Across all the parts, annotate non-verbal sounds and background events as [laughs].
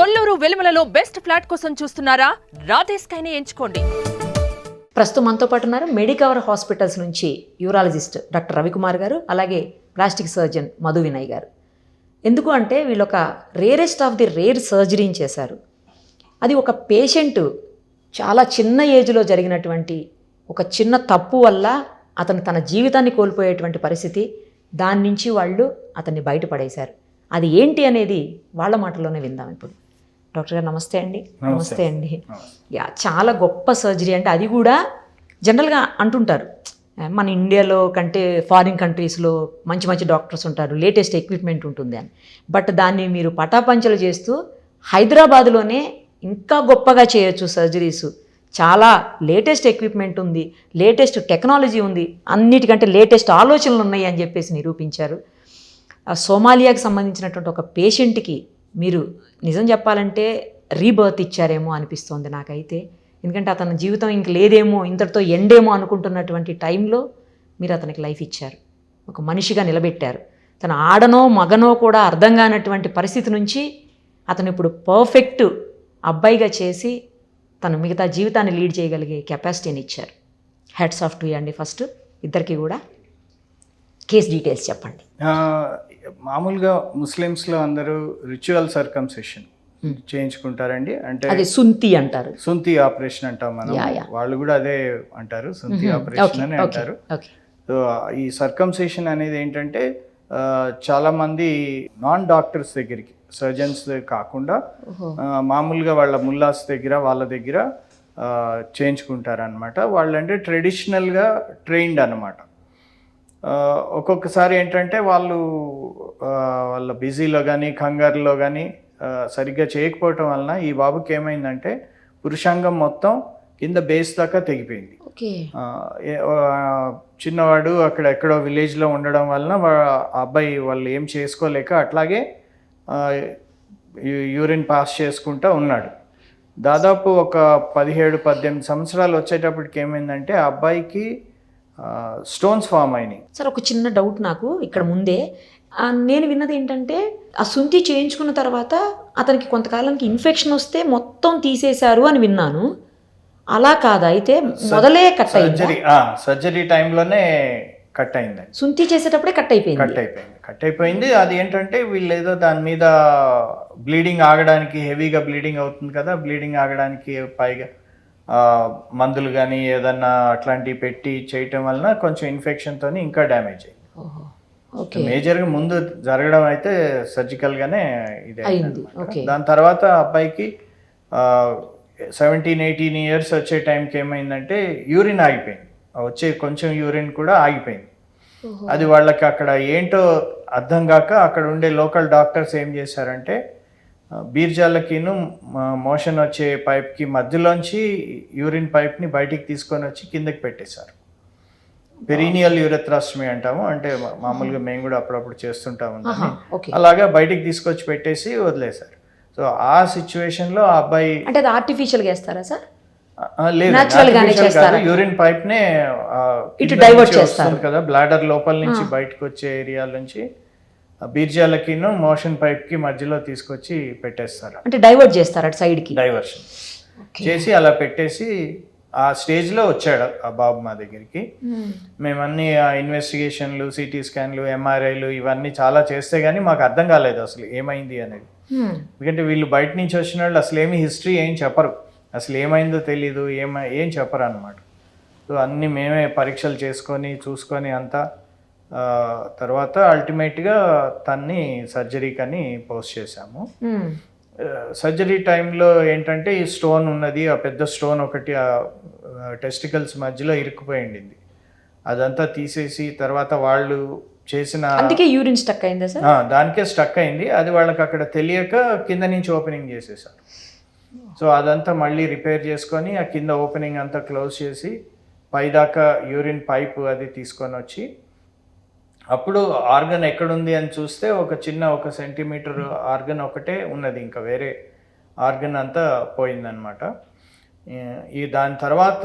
Kolluru వెలుమలలో best flat కోసం చూస్తున్నారా? రాధేస్కైనే ఎంచుకోండి. ప్రస్తుతం మనతో పాటు ఉన్నారు మెడికవర్ హాస్పిటల్స్ నుంచి యూరాలజిస్ట్ డాక్టర్ రవికుమార్ గారు అలాగే ప్లాస్టిక్ సర్జన్ మధు వినయ్ గారు. ఎందుకు అంటే వీళ్ళు ఒక రేరెస్ట్ ఆఫ్ ది రేర్ సర్జరీని చేశారు. అది ఒక పేషెంట్ చాలా చిన్న ఏజ్లో జరిగినటువంటి ఒక చిన్న తప్పు వల్ల అతను తన జీవితాన్ని కోల్పోయేటువంటి పరిస్థితి దాని నుంచి వాళ్ళు అతన్ని బయటపడేశారు. అది ఏంటి అనేది వాళ్ళ మాటలోనే విందాం ఇప్పుడు. డాక్టర్ గారు నమస్తే అండి. నమస్తే. అండి. యా చాలా గొప్ప సర్జరీ అంటే అది కూడా జనరల్గా అంటుంటారు. మన ఇండియాలో కంటే ఫారిన్ కంట్రీస్లో మంచి మంచి డాక్టర్స్ ఉంటారు లేటెస్ట్ ఎక్విప్మెంట్ ఉంటుంది అని. బట్ దాన్ని మీరు పటాపంచలు చేస్తూ హైదరాబాద్లోనే ఇంకా గొప్పగా చేయొచ్చు సర్జరీస్. చాలా లేటెస్ట్ ఎక్విప్మెంట్ ఉంది లేటెస్ట్ టెక్నాలజీ ఉంది అన్నిటికంటే లేటెస్ట్ ఆలోచనలు ఉన్నాయి అని చెప్పేసి నిరూపించారు. ఆ సోమాలియాకి సంబంధించినటువంటి ఒక పేషెంట్కి మీరు నిజం చెప్పాలంటే రీబర్త్ ఇచ్చారేమో అనిపిస్తోంది నాకైతే. ఎందుకంటే అతని జీవితం ఇంక లేదేమో ఇంతటితో ఎండేమో అనుకుంటున్నటువంటి టైంలో మీరు అతనికి లైఫ్ ఇచ్చారు. ఒక మనిషిగా నిలబెట్టారు. తన ఆడనో మగనో కూడా అర్థం కానటువంటి పరిస్థితి నుంచి అతను ఇప్పుడు పర్ఫెక్ట్ అబ్బాయిగా చేసి తను మిగతా జీవితాన్ని లీడ్ చేయగలిగే కెపాసిటీని ఇచ్చారు. హెడ్స్ ఆఫ్ టు అండి ఫస్ట్. ఇద్దరికి కూడా కేస్ డీటెయిల్స్ చెప్పండి. మామూలుగా ముస్లిమ్స్లో అందరూ రిచువల్ సర్కంసెషన్ చేయించుకుంటారండి. అంటే అది సుంతి అంటారు. సుంతి ఆపరేషన్ అంటాం మనం. వాళ్ళు కూడా అదే అంటారు. సుంతి ఆపరేషన్ అని ఓకే అంటారు. ఓకే సో ఈ సర్కంసెషన్ అనేది ఏంటంటే చాలా మంది నాన్ డాక్టర్స్ దగ్గరికి సర్జన్స్ కాకుండా మామూలుగా వాళ్ళ ముల్లాస్ దగ్గర వాళ్ళ దగ్గర చేయించుకుంటారు అనమాట వాళ్ళంటే ట్రెడిషనల్గా ట్రైన్డ్ అనమాట ఒక్కొక్కసారి ఏంటంటే వాళ్ళు వాళ్ళ బిజీలో కానీ కంగారులో కానీ సరిగ్గా చేయకపోవటం వలన ఈ బాబుకి ఏమైందంటే పురుషాంగం మొత్తం కింద బేస్ దాకా తెగిపోయింది. చిన్నవాడు అక్కడ ఎక్కడో విలేజ్లో ఉండడం వలన ఆ అబ్బాయి వాళ్ళు ఏం చేసుకోలేక అట్లాగే యూరిన్ పాస్ చేసుకుంటూ ఉన్నాడు. దాదాపు ఒక పదిహేడు పద్దెనిమిది సంవత్సరాలు వచ్చేటప్పటికి ఏమైందంటే ఆ అబ్బాయికి స్టోన్స్ ఫామ్ అయినాయి సార్ ఒక చిన్న డౌట్ నాకు ఇక్కడ ముందే. నేను విన్నది ఏంటంటే ఆ సుంతి చేయించుకున్న తర్వాత అతనికి కొంతకాలానికి ఇన్ఫెక్షన్ వస్తే మొత్తం తీసేశారు అని విన్నాను. అలా కాదు? అయితే మొదలే కట్ అయింది? సర్జరీ సర్జరీ టైంలోనే కట్ అయిందండి సుంతి చేసేటప్పుడే కట్ అయిపోయింది. కట్ అయిపోయింది. కట్ అయిపోయింది. అది ఏంటంటే వీళ్ళు ఏదో దాని మీద బ్లీడింగ్ ఆగడానికి హెవీగా బ్లీడింగ్ అవుతుంది కదా బ్లీడింగ్ ఆగడానికి పైగా మందులు కానీ ఏదన్నా అట్లాంటివి పెట్టి చేయటం వలన కొంచెం ఇన్ఫెక్షన్తో ఇంకా డ్యామేజ్ అయింది మేజర్గా ముందు జరగడం అయితే సర్జికల్గానే ఇది. దాని తర్వాత అబ్బాయికి సెవెంటీన్ ఎయిటీన్ ఇయర్స్ వచ్చే టైంకి ఏమైందంటే యూరిన్ ఆగిపోయింది. వచ్చే కొంచెం యూరిన్ కూడా ఆగిపోయింది. అది వాళ్ళకి అక్కడ ఏంటో అర్థం కాక అక్కడ ఉండే లోకల్ డాక్టర్స్ ఏం చేశారంటే బీర్జాలకిను మోషన్ వచ్చే పైప్కి మధ్యలోంచి యూరిన్ పైప్ని బయటికి తీసుకొని వచ్చి కిందకి పెట్టేశారు. పెరీనియల్ యూరథ్రాస్టమీ అంటాము. అంటే మామూలుగా మేము. కూడా అప్పుడప్పుడు చేస్తుంటాము అలాగా బయటికి తీసుకొచ్చి పెట్టేసి వదిలేశారు. సో ఆ సిచ్యువేషన్లో ఆ అబ్బాయి అంటే అది ఆర్టిఫిషియల్గా వేస్తారా సార్? లేదు చేస్తారా? యూరిన్ పైప్ నే ఇటు నుంచి చేస్తారు. కదా బ్లాడర్ లోపల నుంచి బయటకు వచ్చే ఏరియా నుంచి బీర్జాలకిను మోషన్ పైప్కి మధ్యలో తీసుకొచ్చి పెట్టేస్తారు. అంటే డైవర్ట్ చేస్తారు అటు సైడ్కి? డైవర్షన్. చేసి అలా పెట్టేసి ఆ స్టేజ్లో వచ్చాడు ఆ బాబు మా దగ్గరికి. మేమన్నీ ఆ ఇన్వెస్టిగేషన్లు సిటీ స్కాన్లు ఎంఆర్ఐలు ఇవన్నీ చాలా చేస్తే గానీ మాకు అర్థం కాలేదు అసలు ఏమైంది అనేది. ఎందుకంటే వీళ్ళు బయట నుంచి వచ్చిన వాళ్ళు అసలు ఏమి హిస్టరీ ఏం చెప్పరు. అసలు ఏమైందో తెలీదు ఏమ ఏం చెప్పరు అనమాట సో అన్నీ మేమే పరీక్షలు చేసుకొని చూసుకొని అంతా తర్వాత అల్టిమేట్గా తన్ని సర్జరీకి అని పోస్ట్ చేశాము. సర్జరీ టైంలో ఏంటంటే ఈ స్టోన్ ఉన్నది ఆ పెద్ద స్టోన్ ఒకటి ఆ టెస్టికల్స్ మధ్యలో ఇరుక్కుపోయింది అదంతా తీసేసి తర్వాత వాళ్ళు చేసిన అందుకే యూరిన్ స్టక్ అయిందా సార్? దానికే స్టక్ అయింది. అది వాళ్ళకి అక్కడ తెలియక కింద నుంచి ఓపెనింగ్ చేసేసారు సో అదంతా మళ్ళీ రిపేర్ చేసుకొని ఆ కింద ఓపెనింగ్ అంతా క్లోజ్ చేసి పైదాకా యూరిన్ పైప్ అది తీసుకొని వచ్చి అప్పుడు ఆర్గన్ ఎక్కడుంది అని చూస్తే ఒక చిన్న ఒక సెంటీమీటర్ ఆర్గన్ ఒకటే ఉన్నది ఇంకా వేరే ఆర్గన్ అంతా పోయిందనమాట ఈ- దాని తర్వాత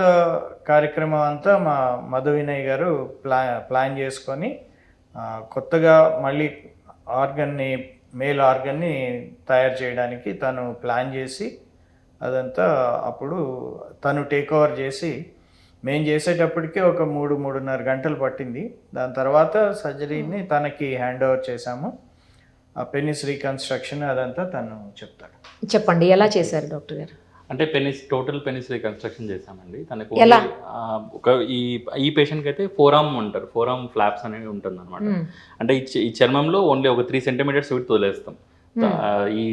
కార్యక్రమం అంతా మా మధు వినయ్ గారు ప్లా ప్లాన్ చేసుకొని కొత్తగా మళ్ళీ ఆర్గన్ని మేల్ ఆర్గన్ని తయారు చేయడానికి తను ప్లాన్ చేసి అదంతా అప్పుడు తను టేక్ ఓవర్ చేసి మేము చేసేటప్పటికే ఒక మూడు మూడున్నర గంటలు పట్టింది. దాని తర్వాత సర్జరీని తనకి హ్యాండ్ ఓవర్ చేశాము. ఆ పెనిస్ రీకన్స్ట్రక్షన్ అదంతా తను చెప్తాడు. చెప్పండి ఎలా చేశారు డాక్టర్ గారు? అంటే పెనిస్ టోటల్ పెనిస్ రీకన్స్ట్రక్షన్ చేసామండి తనకు ఒక ఈ ఈ పేషెంట్కి అయితే ఫోరామ్ అంటారు ఫోరామ్ ఫ్లాప్స్ అనేవి ఉంటుంది అనమాట అంటే ఈ చర్మంలో ఓన్లీ ఒక త్రీ సెంటీమీటర్స్ విడి తోలేస్తాం. ఈ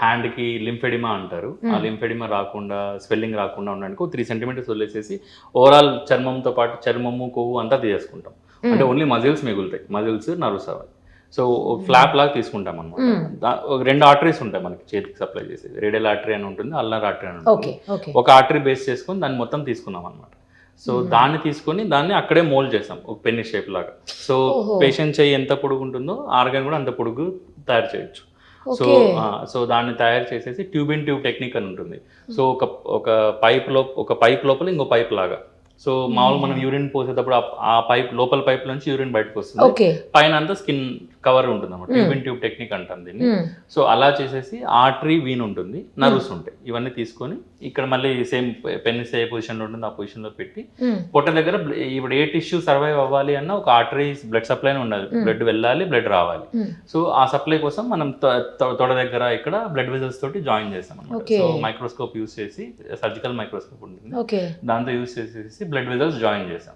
హ్యాండ్కి లింఫెడిమా అంటారు. ఆ లింఫెడిమా రాకుండా స్వెల్లింగ్ రాకుండా ఉండడానికి త్రీ సెంటీమీటర్స్ వదిలేసేసి ఓవరాల్ చర్మంతో పాటు చర్మము కొవ్వు అంతా తీసేసుకుంటాం. అంటే ఓన్లీ మజిల్స్ మిగులుతాయి. మజిల్స్ నర్వ్స్ అవి సో ఫ్లాప్ లాగా తీసుకుంటాం అనమాట రెండు ఆర్టరీస్ ఉంటాయి మనకి చేతికి సప్లై చేసేది. రేడియల్ ఆర్టరీ అని ఉంటుంది అల్నర్ ఆర్టరీ అని ఉంటుంది. ఒక ఆర్టరీ బేస్ చేసుకొని దాన్ని మొత్తం తీసుకున్నాం అనమాట సో దాన్ని తీసుకొని దాన్ని అక్కడే మోల్డ్ చేసాం ఒక పెన్ని షేప్ లాగా. సో పేషెంట్ చెయ్యి ఎంత పొడుగు ఉంటుందో ఆర్గన్ కూడా అంత పొడుగు తయారు చేయొచ్చు. సో ఆ, సో దాన్ని తయారు చేసేసి ట్యూబ్ ఇన్ ట్యూబ్ టెక్నిక్ అని ఉంటుంది. సో ఒక ఒక పైప్లో ఒక పైప్ లోపల ఇంకో పైప్ లాగా. సో మామూలు మనం యూరిన్ పోసేటప్పుడు ఆ- పైప్ లోపల పైప్ నుంచి యూరిన్ బయటకు వస్తుంది. పైన అంతా స్కిన్ కవర్ ఉంటుంది అన్నమాట. ట్యూబ్ ట్యూబ్ టెక్నిక్ అంటాం దీన్ని. సో అలా చేసేసి ఆర్టరీ వీన్ ఉంటుంది నర్వ్స్ ఉంటాయి. ఇవన్నీ తీసుకొని ఇక్కడ మళ్ళీ సేమ్ పెన్నిస్ ఏ పొజిషన్లో ఉంటుంది ఆ పొజిషన్లో పెట్టి పొట్ట దగ్గర ఇప్పుడు ఏ టిష్యూ సర్వైవ్ అవ్వాలి అన్న ఒక ఆర్టరీ బ్లడ్ సప్లై ఉండాలి. బ్లడ్ వెళ్ళాలి బ్లడ్ రావాలి. సో ఆ సప్లై కోసం మనం తొడ దగ్గర ఇక్కడ బ్లడ్ వెజల్స్ తోటి జాయిన్ చేస్తాం అనమాట. సో మైక్రోస్కోప్ యూస్ చేసి సర్జికల్ మైక్రోస్కోప్ ఉంటుంది. దాంతో యూస్ చేసేసి బ్లడ్ వెజల్స్ జాయిన్ చేసాం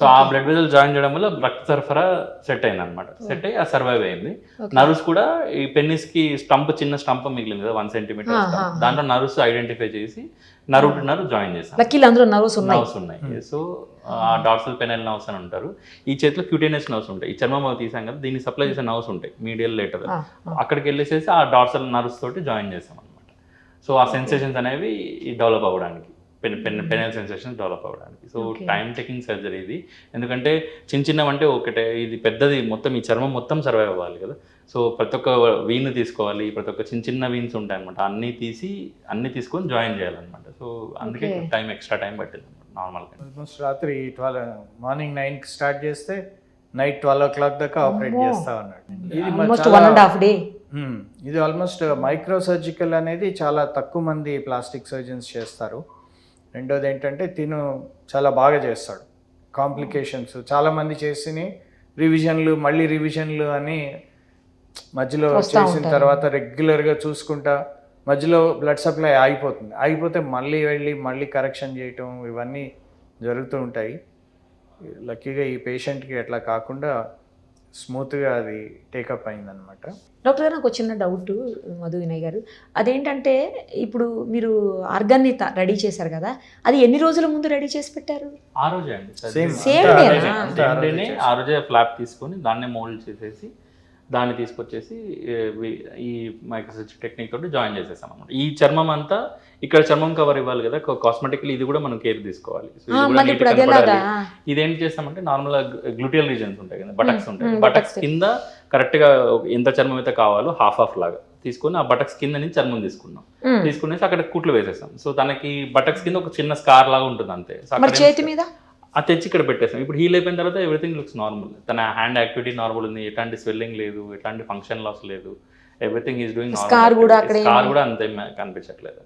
సో ఆ బ్లడ్ వెజల్ జాయిన్ చేయడం వల్ల రక్త సరఫరా సెట్ అయింది అనమాట సెట్ అయ్యి ఆ సర్వైవ్ అయింది. నర్వ్స్ కూడా ఈ పెన్నిస్కి స్టంప్ చిన్న స్టంప్ మిగిలింది కదా వన్ సెంటీమీటర్ దాంట్లో నర్వ్స్ ఐడెంటిఫై చేసి నర్వ్ టు నర్వ్ జాయిన్ చేసాం అందులో నర్వ్స్ ఉన్నాయి. నర్వ్స్ ఉన్నాయి. సో ఆ డార్సల్ పెనల్ నర్వ్స్ అని ఉంటారు. ఈ చేతిలో క్యూటేనియస్ నర్వ్స్ ఉంటాయి. ఈ చర్మం అవి తీసాం కదా దీన్ని సప్లై చేసే నర్వ్స్ ఉంటాయి. మీడియల్ లేటర్ ఆ, అక్కడికి వెళ్ళేసేసి ఆ డార్సల్ నర్వ్స్ తోటి జాయిన్ చేసాం అనమాట సో ఆ సెన్సేషన్స్ అనేవి డెవలప్ అవ్వడానికి. Pen pen penile sensations develop అవ్వడానికి. సో టైం టేకింగ్ సర్జరీ ఇది. ఎందుకంటే చిన్న చిన్నవంటే ఒకటే ఇది పెద్దది మొత్తం ఈ చర్మం మొత్తం సర్వైవ్ అవ్వాలి కదా. సో ప్రతి ఒక్క వీన్ తీసుకోవాలి ప్రతి ఒక్క చిన్న చిన్న వీన్స్ ఉంటాయి అనమాట అన్నీ తీసి అన్నీ తీసుకొని జాయిన్ చేయాలన్నమాట. సో అందుకే టైం ఎక్స్ట్రా టైం పట్టింది నార్మల్గా. ఆల్మోస్ట్ రాత్రి ట్వెల్వ్ మార్నింగ్ నైన్కి స్టార్ట్ చేస్తే నైట్ ట్వెల్వ్ ఓ క్లాక్ దాకా ఆపరేట్ చేస్తా ఉన్నాడు. ఇది. ఇది ఆల్మోస్ట్ మైక్రో సర్జికల్ అనేది చాలా తక్కువ మంది ప్లాస్టిక్ సర్జన్స్ చేస్తారు. రెండోది ఏంటంటే తిను చాలా బాగా చేస్తాడు. కాంప్లికేషన్స్ చాలా మంది చేసి రివిజన్లు మళ్ళీ రివిజన్లు అని మధ్యలో చేసిన తర్వాత రెగ్యులర్గా చూసుకుంటా మధ్యలో బ్లడ్ సప్లై ఆగిపోతుంది ఆగిపోతే మళ్ళీ వెళ్ళి మళ్ళీ కరెక్షన్ చేయటం ఇవన్నీ జరుగుతూ ఉంటాయి. లక్కీగా ఈ పేషెంట్కి అట్లా కాకుండా స్మూత్గా అది టేకప్ అయిందనమాట డాక్టర్ గారు నాకు చిన్న డౌట్ మధు వినయ్ గారు. అదేంటంటే ఇప్పుడు మీరు ఆర్గాన్ని రెడీ చేశారు కదా అది ఎన్ని రోజుల ముందు రెడీ చేసి పెట్టారు? ఆ రోజే అండి. సేమ్ ఆ రోజే డేనే? ఆ రోజే ఫ్లాప్ తీసుకొని దాన్నే మోల్డ్ చేసేసి దాన్ని తీసుకొచ్చేసి ఈ మైక్రోసిచ్ టెక్నిక్ తోటి జాయిన్ చేసేసాం అనమాట ఈ చర్మం అంతా ఇక్కడ చర్మం కవర్ ఇవ్వాలి కదా కాస్మెటిక్లీ ఇది కూడా మనం కేర్ తీసుకోవాలి. So, ఇది ఆ, కూడా మళ్ళీ neat ఇప్పుడు గా అది ఎలాగా? కనపడాలి. ఇదేం చేస్తామంటే నార్మల్ గ్లూటియల్ రీజన్స్ ఉంటాయి కదా బటక్స్ ఉంటాయి. బటక్స్ కింద కరెక్ట్గా ఎంత చర్మం అయితే కావాలో హాఫ్ హాఫ్ లాగా తీసుకొని ఆ బటక్స్ కింద నుంచి చర్మం తీసుకున్నాం. తీసుకునేసి అక్కడ కుట్లు వేసేసాం. సో తనకి బటక్స్ కింద ఒక చిన్న స్కార్ లాగా ఉంటుంది అంతే. చేతి మీద? అది తెచ్చి ఇక్కడ పెట్టేసాం. ఇప్పుడు హీల్ అయిపోయిన తర్వాత ఎవ్రీథింగ్ లుక్స్ నార్మల్ తన హ్యాండ్ యాక్టివిటీ నార్మల్ ఉంది ఎట్లాంటి స్వెల్లింగ్ లేదు ఎట్లాంటి ఫంక్షన్ లాస్ లేదు. ఎవ్రీథింగ్ ఈజ్ డూయింగ్ స్కార్ కూడా అంత కనిపించట్లేదు.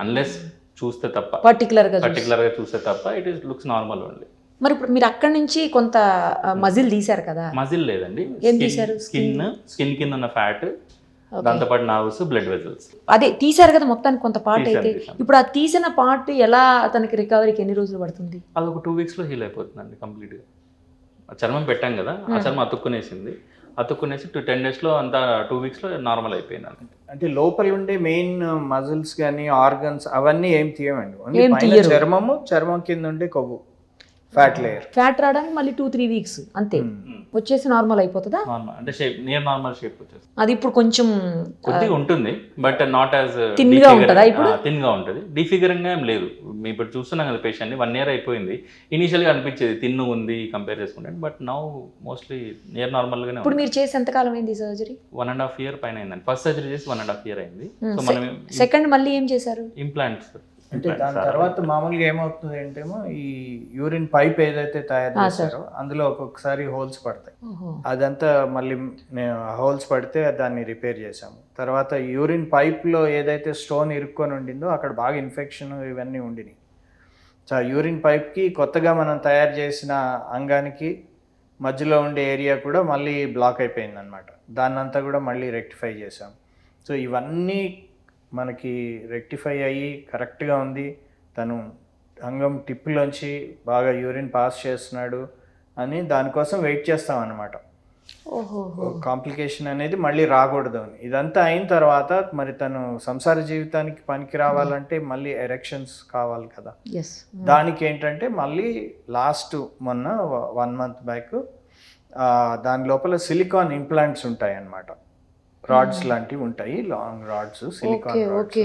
అన్లెస్ చూస్తే తప్ప. పర్టికులర్గా పర్టికులర్గా చూస్తే తప్ప it is looks normal only మరి ఇప్పుడు మీరు అక్కడి నుంచి కొంత మజిల్ తీశారు కదా? మజిల్ లేదండి. ఏం తీశారు? Skin skin? కింద ఉన్న ఫ్యాట్ దాంతోపాటు నర్వ్స్ బ్లడ్ వెజల్స్ అదే తీశారు కదా మొత్తానికి కొంత పార్ట్ అయితే. ఇప్పుడు ఆ తీసిన పార్ట్ ఎలా అతనికి రికవరీకి ఎన్ని రోజులు పడుతుంది? అది ఒక టూ వీక్స్లో హీల్ అయిపోతుందండి కంప్లీట్గా. చర్మం పెట్టాం కదా ఆ చర్మం అతుక్కునేసింది. అతుక్కునేసి టూ టెన్ డేస్లో అంతా టూ వీక్స్లో నార్మల్ అయిపోయింది అంటే లోపల ఉండే మెయిన్ మజిల్స్ కానీ ఆర్గన్స్ అవన్నీ ఏం తీయమండి. ఓన్లీ ఏం పైన తీయరు. చర్మము చర్మం కింద ఉండే కొవ్వు ఫ్యాట్ లేయర్. ఫ్యాట్ రావడానికి మళ్ళీ టూ త్రీ వీక్స్ అంతే. వచ్చేసి నార్మల్ అయిపోతుందా? నార్మల్ అంటే షేప్ నియర్ నార్మల్ షేప్ వచ్చేసి అది ఇప్పుడు కొంచెం కొద్దిగా ఉంటుంది బట్ నాట్ యాజ్ Thin గా ఉంటుందా ఇప్పుడు? థిన్గా ఉంటుంది. డిఫిగరింగ్గా ఏం లేదు. మీ ఇప్పుడు చూస్తున్నాం కదా పేషెంట్ వన్ ఇయర్ అయిపోయింది. ఇనిషియల్గా అనిపించేది తిన్ను ఉంది కంపేర్ చేసుకుంటే but now mostly near normal గానే ఇప్పుడు మీరు చేసి ఎంతకాలం అయింది surgery one and half year పైన అయిందండి. ఫస్ట్ సర్జరీ చేసి వన్ అండ్ హాఫ్ ఇయర్ అయింది. సో మనం సెకండ్ మళ్ళీ ఏం చేశారు? ఇంప్లాంట్స్ అంటే దాని తర్వాత మామూలుగా ఏమవుతుంది అంటేమో ఈ యూరిన్ పైప్ ఏదైతే తయారు చేస్తారో అందులో ఒక్కొక్కసారి హోల్స్ పడతాయి. అదంతా మళ్ళీ మేము హోల్స్ పడితే దాన్ని రిపేర్ చేసాము తర్వాత యూరిన్ పైప్లో ఏదైతే స్టోన్ ఇరుక్కొని ఉండిందో అక్కడ బాగా ఇన్ఫెక్షన్ ఇవన్నీ ఉండినాయి. సో ఆ యూరిన్ పైప్కి కొత్తగా మనం తయారు చేసిన అంగానికి మధ్యలో ఉండే ఏరియా కూడా మళ్ళీ బ్లాక్ అయిపోయింది అనమాట దాన్నంతా కూడా మళ్ళీ రెక్టిఫై చేసాం సో ఇవన్నీ మనకి రెక్టిఫై అయ్యి కరెక్ట్గా ఉంది. తను అంగం టిప్పులోంచి బాగా యూరిన్ పాస్ చేస్తున్నాడు అని దానికోసం వెయిట్ చేస్తాం అనమాట ఓహో కాంప్లికేషన్ అనేది మళ్ళీ రాకూడదు. అని ఇదంతా అయిన తర్వాత మరి తను సంసార జీవితానికి పనికి రావాలంటే మళ్ళీ ఎరెక్షన్స్ కావాలి కదా. ఎస్ దానికి ఏంటంటే మళ్ళీ లాస్ట్ మొన్న వన్ మంత్ బ్యాక్ దాని లోపల సిలికాన్ ఇంప్లాంట్స్ ఉంటాయి అన్నమాట రాడ్స్ లాంటివి ఉంటాయి. Long rods silicone rods.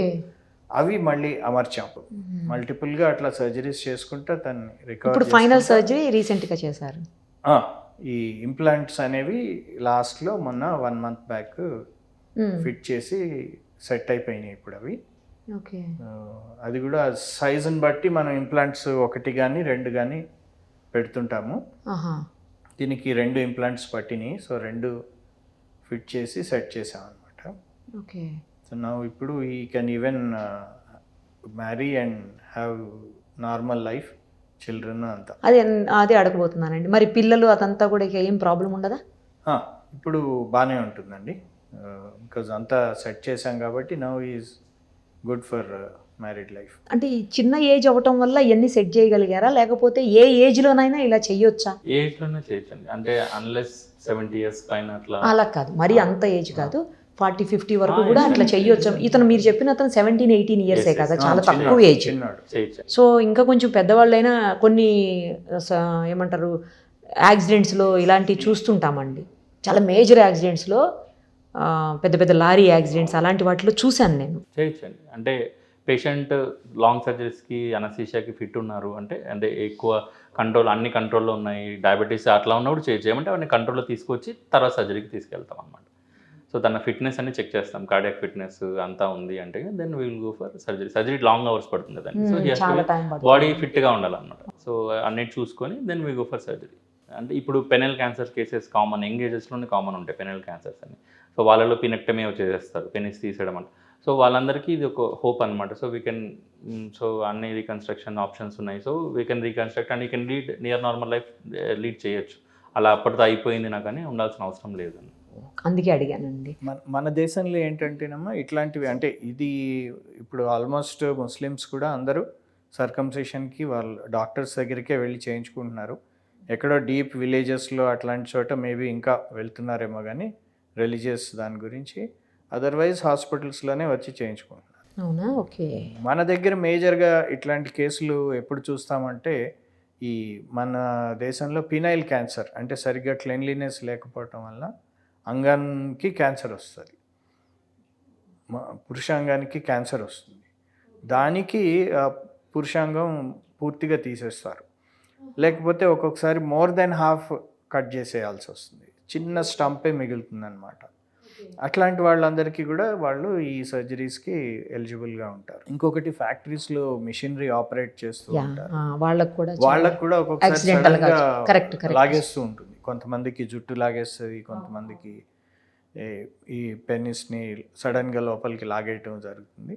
అవి మళ్ళీ అమర్చాం మల్టిపుల్గా అట్లా సర్జరీస్ చేసుకుంటే తను రికవర్ ఫైనల్ సర్జరీ రీసెంట్గా చేశారు. ఈ ఇంప్లాంట్స్ అనేవి లాస్ట్లో మొన్న వన్ మంత్ బ్యాక్ మ్మ్. ఫిట్ చేసి సెట్ అయిపోయినాయి ఇప్పుడు అవి. అది కూడా సైజుని బట్టి మనం ఇంప్లాంట్స్ ఒకటి కానీ రెండు కానీ పెడుతుంటాము. దీనికి రెండు ఇంప్లాంట్స్ పట్టినాయి. సో రెండు ఫిట్ చేసి సెట్ చేసాం అనమాట ఓకే. సో నా ఇప్పుడు ఈ can even marry and have normal life children అంతా. అదే అదే అడగబోతున్నానండి. మరి పిల్లలు అదంతా కూడా ఇక ఏం ప్రాబ్లం ఉండదా? ఇప్పుడు బాగానే ఉంటుందండి. బికాజ్ అంతా సెట్ చేసాం కాబట్టి now is good for married life అంటే ఈ చిన్న ఏజ్ అవ్వటం వల్ల ఇవన్నీ సెట్ చేయగలిగారా? లేకపోతే ఏ ఏజ్లోనైనా ఇలా చెయ్యొచ్చా ఏజ్లోనే చేయొచ్చండి. అంటే అన్లెస్ సెవెంటీ ఇయర్స్ పైన అట్లా అలా కాదు. మరి అంత ఏజ్ కాదు. ఫార్టీ ఫిఫ్టీ వరకు కూడా అట్లా చెయ్యొచ్చు ఇతను మీరు చెప్పిన అతను సెవెంటీన్ ఎయిటీన్ ఇయర్సే కదా? చాలా తక్కువ ఏజ్ చేయొచ్చు సో ఇంకా కొంచెం పెద్దవాళ్ళైనా కొన్ని స- ఏమంటారు యాక్సిడెంట్స్లో ఇలాంటివి చూస్తుంటామండి. చాలా మేజర్ యాక్సిడెంట్స్లో పెద్ద పెద్ద లారీ యాక్సిడెంట్స్ అలాంటి వాటిలో చూశాను నేను. చేయొచ్చండి. అంటే పేషెంట్ లాంగ్ సర్జరీస్కి అనసీషియాకి ఫిట్ ఉన్నారు. అంటే అంటే ఎక్కువ కంట్రోల్ అన్ని కంట్రోల్లో ఉన్నాయి. డయాబెటీస్ అట్లా ఉన్నప్పుడు చేయొచ్చు ఏమంటే అవన్నీ కంట్రోల్లో తీసుకొచ్చి తర్వాత సర్జరీకి తీసుకెళ్తాం అనమాట సో తన ఫిట్నెస్ అన్ని చెక్ చేస్తాం. కార్డియాక్ ఫిట్నెస్ అంతా ఉంది అంటే then will go for surgery. Surgery long hours పడుతుంది దాన్ని సో బాడీ ఫిట్గా ఉండాలన్నమాట. సో అన్నిటి చూసుకొని then we go for surgery. అంటే ఇప్పుడు penile cancer cases common young ఏజెస్లోనే common ఉంటాయి పెనల్ క్యాన్సర్స్ అని. సో వాళ్ళలో పినెక్టమీ వచ్చేసేస్తారు. పెనిస్ తీసేయడం అంటే. సో వాళ్ళందరికీ ఇది ఒక హోప్ అనమాట సో వీ కెన్ సో అన్ని రీకన్స్ట్రక్షన్ ఆప్షన్స్ ఉన్నాయి. So we can reconstruct and you can lead near normal life lead చేయొచ్చు. అలా అప్పటితో అయిపోయింది నాకు అని ఉండాల్సిన అవసరం లేదండి. అందుకే అడిగానండి. మన మన దేశంలో ఏంటంటేనమ్మా ఇట్లాంటివి అంటే ఇది ఇప్పుడు ఆల్మోస్ట్ ముస్లిమ్స్ కూడా అందరూ సర్కంసేషన్కి వాళ్ళు డాక్టర్స్ దగ్గరికే వెళ్ళి చేయించుకుంటున్నారు. ఎక్కడో డీప్ విలేజెస్లో అట్లాంటి చోట మేబీ ఇంకా వెళ్తున్నారేమో కానీ రిలీజియస్ దాని గురించి అదర్వైజ్ హాస్పిటల్స్లోనే వచ్చి చేయించుకుంటున్నారు. అవునా? ఓకే. మన దగ్గర మేజర్గా ఇట్లాంటి కేసులు ఎప్పుడు చూస్తామంటే ఈ మన దేశంలో పినైల్ క్యాన్సర్ అంటే సరిగ్గా క్లెన్లీనెస్ లేకపోవటం వల్ల అంగానికి క్యాన్సర్ వస్తుంది. పురుషాంగానికి క్యాన్సర్ వస్తుంది. దానికి పురుషాంగం పూర్తిగా తీసేస్తారు. లేకపోతే ఒక్కొక్కసారి మోర్ దెన్ హాఫ్ కట్ చేసేయాల్సి వస్తుంది. చిన్న స్టంపే మిగులుతుంది అనమాట అట్లాంటి వాళ్ళందరికీ కూడా వాళ్ళు ఈ సర్జరీస్కి ఎలిజిబుల్గా ఉంటారు. ఇంకొకటి ఫ్యాక్టరీస్లో మిషనరీ ఆపరేట్ చేస్తూ ఉంటారు. వాళ్ళకు కూడా వాళ్ళకు కూడా ఒక్కొక్కసారి. లాగేస్తూ ఉంటుంది. కొంతమందికి జుట్టు లాగేస్తుంది కొంతమందికి ఈ పెన్నిస్ని సడన్గా లోపలికి లాగేయటం జరుగుతుంది.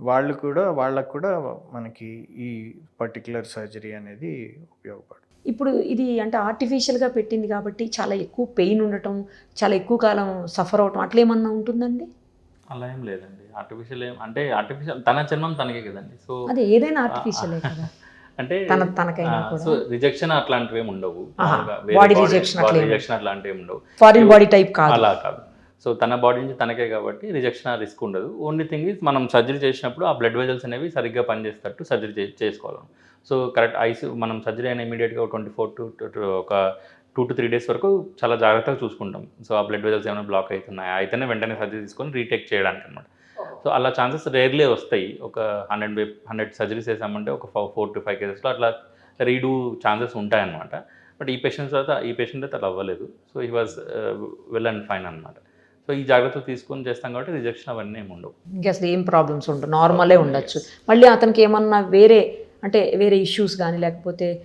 వాళ్ళు కూడా వాళ్ళకు కూడా మనకి ఈ పర్టికులర్ సర్జరీ అనేది ఉపయోగపడుతుంది. ఇప్పుడు ఇది అంటే ఆర్టిఫిషియల్గా పెట్టింది కాబట్టి చాలా ఎక్కువ పెయిన్ ఉండటం చాలా ఎక్కువ కాలం సఫర్ అవటం అట్లా ఏమన్నా ఉంటుందండి? అలా ఏం లేదండి. ఆర్టిఫిషియల్ ఏం అంటే ఆర్టిఫిషియల్ తన జన్మం తనకే కదండి. సో అదే ఏదైనా ఆర్టిఫిషియలే కదా. [laughs] అంటే తన తనకైనా సో రిజెక్షన్ అట్లాంటివి ఏమి ఉండవు అట్లా ఏమి rejection అట్లాంటివి ఏమి ఉండవు ఫారిన్ బాడీ టైప్ కాదు. అలా కాదు. సో తన బాడీ నుంచి తనకే కాబట్టి రిజెక్షన్ రిస్క్ ఉండదు. ఓన్లీ థింగ్ ఇస్ మనం సర్జరీ చేసినప్పుడు ఆ బ్లడ్ వెజల్స్ అనేవి సరిగ్గా పనిచేసేటట్టు సర్జరీ చేసుకోవాలి. సో కరెక్ట్ ఐస్ మనం సర్జరీ అయిన ఇమీడియట్గా ట్వంటీ ఫోర్ టు ఒక టూ టు త్రీ డేస్ వరకు చాలా జాగ్రత్తగా చూసుకుంటాం. సో ఆ బ్లడ్ వెజల్స్ ఏమైనా బ్లాక్ అవుతున్నాయి? అయితేనే వెంటనే సర్జరీ తీసుకొని రీటేక్ చేయడానికి అనమాట సో అలా ఛాన్సెస్ రేర్లీ వస్తాయి. ఒక హండ్రెడ్ హండ్రెడ్ సర్జరీస్ చేసామంటే ఒక ఫోర్ టు ఫైవ్ కేసెస్లో అట్లా రీడూ ఛాన్సెస్ ఉంటాయన్నమాట. బట్ ఈ పేషెంట్స్ తర్వాత ఈ పేషెంట్ అయితే అలా అవ్వలేదు. So he was well and fine అనమాట సో ఈ జాగ్రత్తలు తీసుకొని చేస్తాం కాబట్టి రిజెక్షన్ అవన్నీ ఏమి ఉండవు. ఇంకా అసలు ఏం ప్రాబ్లమ్స్ ఉండవు. నార్మలే ఉండొచ్చు. మళ్ళీ అతనికి ఏమన్నా వేరే అంటే వేరే ఇష్యూస్ కానీ లేకపోతే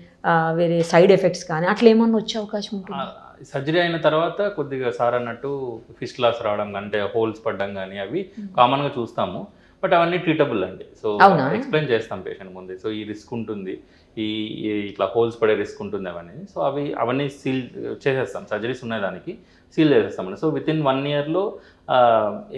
వేరే సైడ్ ఎఫెక్ట్స్ కానీ అట్లా ఏమన్నా వచ్చే అవకాశం ఉంటుంది? సర్జరీ అయిన తర్వాత కొద్దిగా సార్ అన్నట్టు ఫిష్ క్లాస్ రావడం అంటే హోల్స్ పడడం కానీ అవి కామన్గా చూస్తాము. బట్ అవన్నీ ట్రీటబుల్ అండి. సో? ఎక్స్ప్లెయిన్ చేస్తాం పేషెంట్ ముందే. సో ఈ రిస్క్ ఉంటుంది. ఈ ఈ ఇట్లా హోల్స్ పడే రిస్క్ ఉంటుంది అవన్నీ. సో అవి అవన్నీ సీల్ చేసేస్తాం. సర్జరీస్ ఉన్నాయి దానికి. సీల్ చేసేస్తామండి. సో విత్ ఇన్ వన్ ఇయర్లో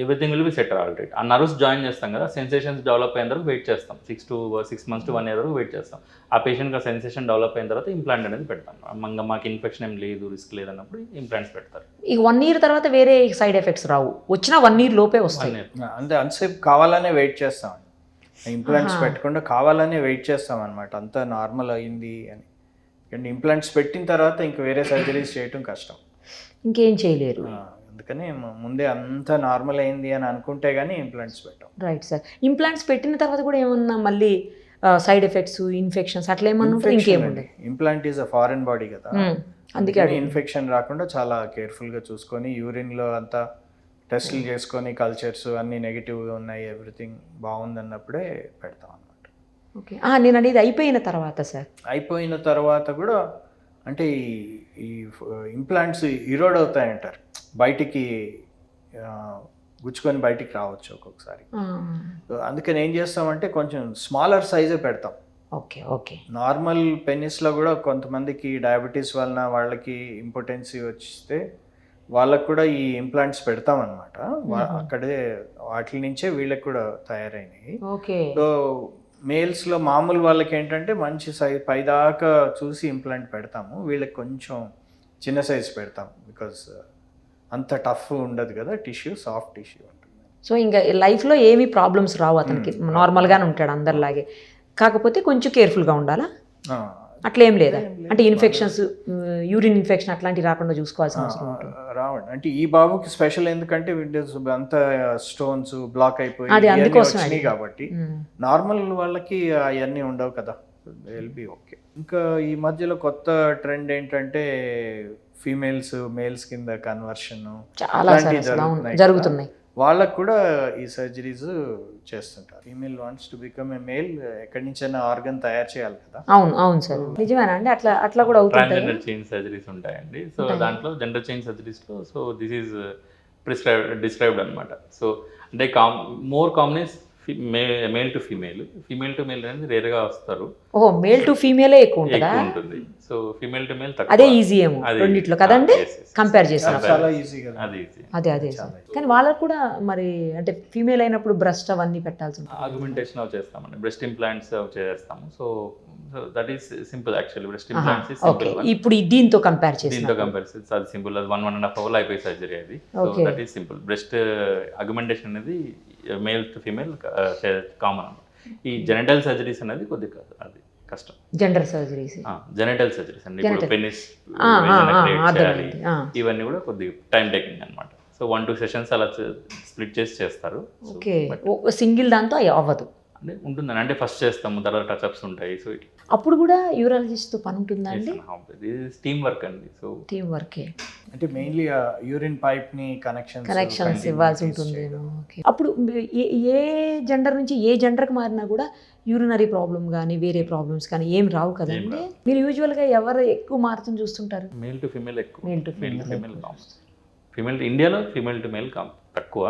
everything will be set already ఆ నర్వ్స్ జాయిన్ చేస్తాం కదా సెన్సేషన్స్ డెవలప్ అయిన తర్వాత వెయిట్ చేస్తాం. Six to six months to one year వరకు వెయిట్ చేస్తాం. ఆ పేషెంట్కి ఆ సెన్సేషన్ డెవలప్ అయిన తర్వాత ఇంప్లాంట్ అనేది పెడతాం. మంగ మాకు ఇన్ఫెక్షన్ ఏం లేదు రిస్క్ లేదన్నప్పుడు ఇంప్లాంట్స్ పెడతారు. ఈ వన్ ఇయర్ తర్వాత వేరే సైడ్ ఎఫెక్ట్స్ రావు. వచ్చినా వన్ ఇయర్ లోపే వస్తాయి. అంతే అంతసేపు కావాలనే వెయిట్ చేస్తాం. ఇంప్లాంట్స్ పెట్టకుండా కావాలనే వెయిట్ చేస్తాం అనమాట అంతా నార్మల్ అయింది అని. అండ్ ఇంప్లాంట్స్ పెట్టిన తర్వాత ఇంక వేరే సర్జరీస్ చేయటం కష్టం. ఇంకేం చేయలేరు. అందుకని ముందే అంతా నార్మల్ అయింది అని అనుకుంటే గానీ ఇంప్లాంట్స్ పెట్టాం. రైట్ సార్ ఇంప్లాంట్స్ పెట్టిన తర్వాత కూడా ఏమన్నా మళ్ళీ సైడ్ ఎఫెక్ట్స్ ఇన్ఫెక్షన్స్ అట్లా ఏమన్నా ఇంకేముండే? Implant is a foreign body కదా. అందుకే అడిగాను. ఇన్ఫెక్షన్ రాకుండా చాలా కేర్ఫుల్గా చూసుకొని యూరిన్లో అంతా టెస్టులు చేసుకొని కల్చర్స్ అన్ని నెగిటివ్గా ఉన్నాయి ఎవ్రీథింగ్ బాగుంది అన్నప్పుడే పెడతాం అనమాట ఓకే నేను అనేది అయిపోయిన తర్వాత సార్ అయిపోయిన తర్వాత కూడా అంటే ఈ ఇంప్లాంట్స్ ఇరోడ్ అవుతాయంటారు. బయటికి గుచ్చుకొని బయటికి రావచ్చు ఒక్కొక్కసారి. అందుకని ఏం చేస్తామంటే కొంచెం స్మాలర్ సైజే పెడతాం. Okay okay. నార్మల్ పెన్నిస్లో కూడా కొంతమందికి డయాబెటీస్ వలన వాళ్ళకి ఇంపార్టెన్సీ వచ్చిస్తే వాళ్ళకు కూడా ఈ ఇంప్లాంట్స్ పెడతాం అనమాట అక్కడే వాటి నుంచే వీళ్ళకి కూడా తయారైనవి. ఓకే. సో మేల్స్లో మామూలు వాళ్ళకి ఏంటంటే మంచి సైజ్ పైదాకా చూసి ఇంప్లాంట్ పెడతాము. వీళ్ళకి కొంచెం చిన్న సైజ్ పెడతాం. బికాస్ అంత టఫ్ ఉండదు కదా టిష్యూ సాఫ్ట్ టిష్యూ ఉంటుంది. సో ఇంకా లైఫ్లో ఏమీ ప్రాబ్లమ్స్ రావు అతనికి? నార్మల్గానే ఉంటాడు అందరిలాగే. కాకపోతే కొంచెం కేర్ఫుల్గా ఉండాలా? అట్లా ఏం లేదా? అంటే ఇన్ఫెక్షన్స్ యూరిన్ ఇన్ఫెక్షన్ అట్లాంటివి రాకుండా చూసుకోవాల్సిన అవసరం రావండి. అంటే ఈ బాబుకి స్పెషల్ ఎందుకంటే విండోస్ అంతా స్టోన్స్ బ్లాక్ అయిపోయి. కాబట్టి. నార్మల్ వాళ్ళకి అవన్నీ ఉండవు కదా. బి ఓకే ఇంకా ఈ మధ్యలో కొత్త ట్రెండ్ ఏంటంటే ఫీమేల్స్ మేల్స్ కింద కన్వర్షన్ చాలా జరుగుతున్నాయి. వాళ్ళకు కూడా ఈ సర్జరీస్ చేస్తుంటారు. Female wants to become a male ఎక్కడి నుంచైనా ఆర్గన్ తయారు చేయాలి కదా. అవును అవును సార్. నిజమేనా? అండి అట్లా అట్లా కూడా అవుతుంటాయి? ట్రాన్స్జెండర్ చేంజ్ సర్జరీస్ ఉంటాయండి. సో దాంట్లో gender change సర్జరీస్లో so this is prescribe described అనమాట సో అంటే com more common male to female. Female to male అనేది రేర్గా వస్తారు. ఓహో మేల్ టు ఫీమేలే ఎక్కువ ఉంటుందా. ఉంటుంది సో ఫీమేల్ టు మేల్ అదే ఈజీ ఏమో. రెండిట్లో కదండి. కంపేర్ చేసిన చాలా ఈజీ కదా. అది అదే కానీ వాళ్ళకు కూడా మరి అంటే ఫీమేల్ అయినప్పుడు బ్రస్ట్ అవన్నీ పెట్టాల్సి ఆర్గ్యుమెంటేషన్ అవి చేస్తామండి. బ్రెస్ట్ ఇంప్లాంట్స్ అవి చేస్తాము. So that is simple actually breast implants is okay simple ఇప్పుడు దీంతో కంపేర్ చేసిన దీంతో కంపారిజన్ అది సింపుల్ అది one one and half hour అయిపోయి సర్జరీ అది. So. That is simple breast augmentation అనేది మేల్ టు ఫీమేల్ కామన్ ఈ జెనటల్ సర్జరీస్ అనేది కొద్దిగా అది కష్టం. జెండర్ సర్జరీస్ జెనటల్ సర్జరీస్ అండి. ఇప్పుడు పెనిస్. ఇవన్నీ కూడా కొద్దిగా టైం టేకింగ్ అనమాట సో వన్ టూ సెషన్స్ అలా స్ప్లిట్ చేసి చేస్తారు. ఓకే. సింగిల్ దాంతో అవ్వదు. అంటే ఉంటుందండి. అంటే ఫస్ట్ చేస్తాము తర్వాత టచ్అప్స్ ఉంటాయి. సో అప్పుడు కూడా యూరాలజిస్ట్తో పని ఉంటుందా అండి? టీమ్ వర్క్ అండి. సో టీం వర్కే అంటే మెయిన్లీ యూరిన్ పైప్ని కనెక్షన్స్ కనెక్షన్స్ ఇవ్వాల్సి ఉంటుందేమో ఓకే అప్పుడు ఏ జెండర్ నుంచి ఏ జెండర్కి మారినా కూడా యూరినరీ ప్రాబ్లం కానీ వేరే ప్రాబ్లమ్స్ కానీ ఏం రావు కదండి మీరు యూజువల్గా ఎవరు ఎక్కువ మారుతుంది చూస్తుంటారు? మేల్ టు ఫీమేల్ ఎక్కువ. Male to male to female female ఇండియాలో ఫీమేల్ టు మేల్ తక్కువ.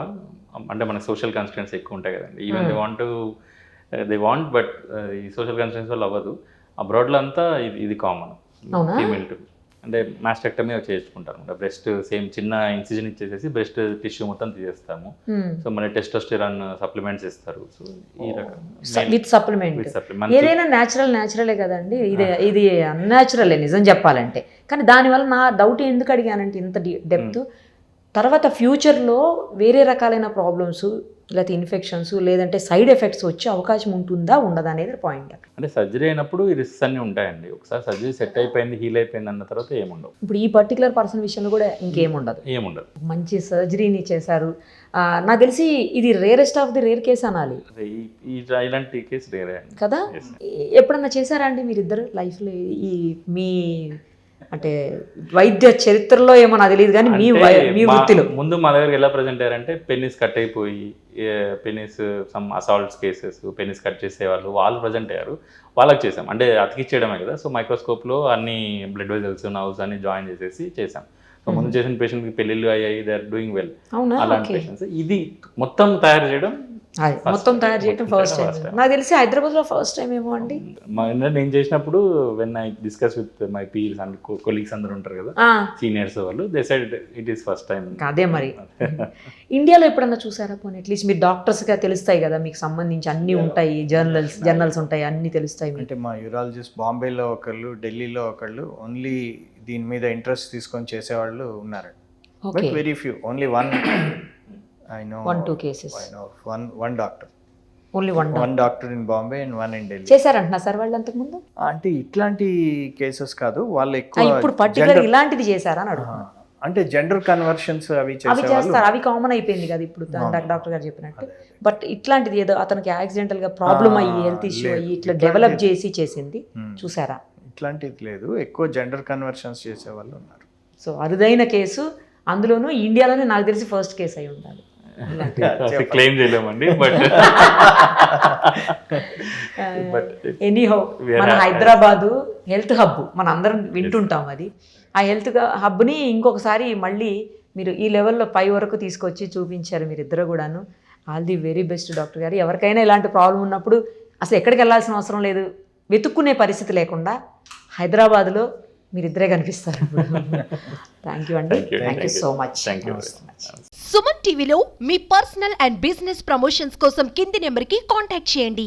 అంటే మన సోషల్ కాన్స్టిట్యూన్స్ ఎక్కువ ఉంటాయి కదండి. Even they want they want but ఈ సోషల్ కాన్స్టిట్యూన్స్ వల్ల అవ్వదు. అబ్రాడ్లో అంతా ఇది ఇది కామన్? ఫీమేల్ టు అంటే మాస్టెక్టమీ చేయించుకుంటారు అనమాట. బ్రెస్ట్ సేమ్ చిన్న ఇన్సిజన్ ఇచ్చేసేసి బ్రెస్ట్ టిష్యూ మొత్తం తీసేస్తాము. సో మళ్ళీ టెస్టోస్టిరాన్ సప్లిమెంట్స్ ఇస్తారు. సో ఈ రకం విత్ సప్లిమెంట్. ఏదైనా న్యాచురల్ న్యాచురలే కదండి. ఇది ఇది అన్యాచురలే నిజం చెప్పాలంటే. కానీ దానివల్ల నా డౌట్ ఎందుకు అడిగానంటే ఇంత డెప్త్ తర్వాత ఫ్యూచర్లో వేరే రకాలైన ప్రాబ్లమ్స్ లేకపోతే ఇన్ఫెక్షన్స్ లేదంటే సైడ్ ఎఫెక్ట్స్ వచ్చే అవకాశం ఉంటుందా ఉండదా అనేది పాయింట్ అంటే సర్జరీ అయినప్పుడు ఈ రిస్క్స్ అన్నీ ఉంటాయండి. ఒకసారి సర్జరీ సెట్ అయిపోయింది హీల్ అయిపోయింది అన్న తర్వాత ఏముండవు. ఇప్పుడు ఈ పర్టికులర్ పర్సన్ విషయంలో కూడా ఇంకేం ఉండదు ఏముండదు. మంచి సర్జరీని చేశారు. నాకు తెలిసి ఇది rarest of the rare case అనాలి. ఇలాంటి కేసు రేరే కదా? ఎప్పుడన్నా చేశారా అండి మీరిద్దరు లైఫ్లో ఈ మీ అంటే వైద్య చరిత్రలో ఏమో నాకు తెలియదు కానీ మీ మీ వృత్తిలో. ముందు మా దగ్గరికి ఎలా ప్రజెంట్ అయ్యారంటే పెన్నిస్ కట్ అయిపోయి penis some assaults cases penis cut చేసేవాళ్ళు వాళ్ళు ప్రజెంట్ అయ్యారు. వాళ్ళకి చేసాం అంటే అతికిచ్చేయడమే కదా. సో మైక్రోస్కోప్లో అన్ని బ్లడ్ వెజల్స్ నవ్స్ అన్ని జాయిన్ చేసేసి చేసాం ముందు చేసిన పేషెంట్కి పెళ్ళిళ్ళు అయ్యాయి దే ఆర్ డూయింగ్ వెల్ అవునా? అలాంటి పేషెంట్స్ ఇది మొత్తం తయారు చేయడం మొత్తం తయారు చేయడం ఫస్ట్ టైం. నాకు తెలిసి హైదరాబాద్లో ఫస్ట్ టైం ఏమో అండి. నేను చేసినప్పుడు when I discuss with my peers and colleagues అందరూ ఉంటారు కదా సీనియర్స్ వాళ్ళు they said it is first time అదే మరి. ఇండియాలో ఎప్పుడన్నా చూసారా పోనీ? అట్లీస్ట్ మీరు డాక్టర్స్గా తెలుస్తాయి కదా మీకు సంబంధించి అన్నీ ఉంటాయి జర్నల్స్ జర్నల్స్ ఉంటాయి అన్నీ తెలుస్తాయి అంటే మా యూరాలజిస్ట్ బాంబేలో ఒకళ్ళు ఢిల్లీలో ఒకళ్ళు ఓన్లీ దీని మీద ఇంట్రెస్ట్ తీసుకొని చేసేవాళ్ళు ఉన్నారు okay but very few only one I know one two cases I know one one doctor only one one doctor in Bombay and one in Delhi చేశారంటున్నా sir వాళ్ళు అంతకుముందు అంటే ఇట్లాంటి కేసెస్ కాదు వాళ్ళు ఎక్కువ ఇప్పుడు పర్టికులర్ ఇలాంటిది చేశారా అని అడుగు ఆ, అంటే జెండర్ కన్వర్షన్స్ అవి అవి చేస్తారు అవి కామన్ అయిపోయింది కదా ఇప్పుడు డాక్టర్ గారు చెప్పినట్టు. బట్ ఇట్లాంటిది ఏదో అతనికి యాక్సిడెంటల్గా ప్రాబ్లం అయ్యి హెల్త్ ఇష్యూ. అయ్యి ఇట్లా డెవలప్ చేసి చేసింది. Hmm. చూసారా? ఇట్లాంటిది లేదు. ఎక్కువ జెండర్ కన్వర్షన్స్ చేసే వాళ్ళు ఉన్నారు. సో అరుదైన కేసు. అందులోనూ ఇండియాలోనే నాకు తెలిసి ఫస్ట్ కేసు అయి ఉండాలి. క్లెయిమ్ చేయలేమండి బట్ ఎనీహౌ [laughs] మన హైదరాబాదు హెల్త్ హబ్ మన అందరం వింటుంటాం అది. ఆ హెల్త్ హబ్ని ఇంకొకసారి మళ్ళీ మీరు ఈ లెవెల్లో పై వరకు తీసుకొచ్చి చూపించారు మీరు ఇద్దరు కూడాను. All the very best doctor గారు. ఎవరికైనా ఇలాంటి ప్రాబ్లం ఉన్నప్పుడు అసలు ఎక్కడికి వెళ్ళాల్సిన అవసరం లేదు. వెతుక్కునే పరిస్థితి లేకుండా హైదరాబాద్లో మీరిద్దరే కనిపిస్తారు. థ్యాంక్ యూ అండి. Thank you. So much thank you Suman టీవీలో మీ పర్సనల్ అండ్ బిజినెస్ ప్రమోషన్స్ కోసం కింది నెంబర్కి కాంటాక్ట్ చేయండి.